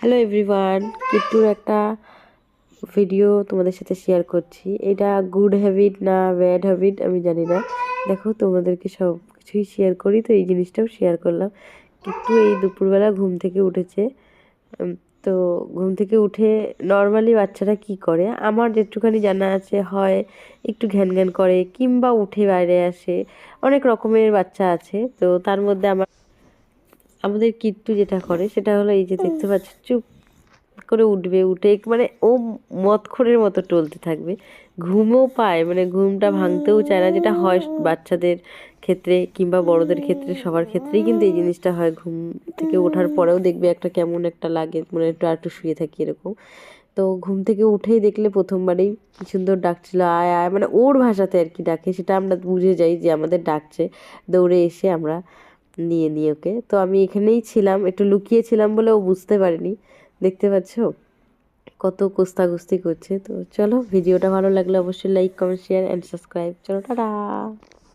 Hello everyone কিট্টুর একটা video তোমাদের সাথে শেয়ার করছি। এটা গুড হ্যাবিট না ব্যাড হ্যাবিট আমি জানি না। দেখো, তোমাদেরকে সব কিছুই শেয়ার করি, তো এই জিনিসটাও শেয়ার করলাম। কিট্টু এই দুপুরবেলা ঘুম থেকে উঠেছে। তো ঘুম থেকে উঠে নর্মালি বাচ্চারা কি করে? আমার যেটুখানি জানা আছে, হয় একটু ঘ্যান ঘ্যান করে, কিংবা উঠে বাইরে আসে। অনেক রকমের বাচ্চা আছে, তো তার মধ্যে আমার আমাদের কিট্টু যেটা করে সেটা হলো এই যে দেখতে পাচ্ছ চুপ করে উঠবে উঠে মানে ও মদখোরের মতো টলতে থাকবে। ঘুমও পায় মানে ঘুমটা ভাঙতেও চায় না যেটা হয় বাচ্চাদের ক্ষেত্রে কিংবা বড়দের ক্ষেত্রে সবার ক্ষেত্রেই কিন্তু এই জিনিসটা হয়। ঘুম থেকে ওঠার পরেও দেখবে একটা কেমন একটা লাগে মানে একটু আর একটু শুয়ে থাকি এরকম। তো ঘুম থেকে উঠেই দেখলে প্রথমবারেই কি সুন্দর ডাকছিল আয় আয় মানে ওর ভাষাতে আর কি ডাকে সেটা আমরা বুঝে যাই যে আমাদের ডাকছে। দৌড়ে এসে আমরা নিয়ে নিই ওকে। তো আমি এখানেই ছিলাম, একটু লুকিয়েছিলাম বলে ও বুঝতে পারেনি। দেখতে পাচ্ছ? কত কুস্তাকুস্তি করছে। তো চলো, ভিডিওটা ভালো লাগলে অবশ্যই like comment share and subscribe চলো, টাটা!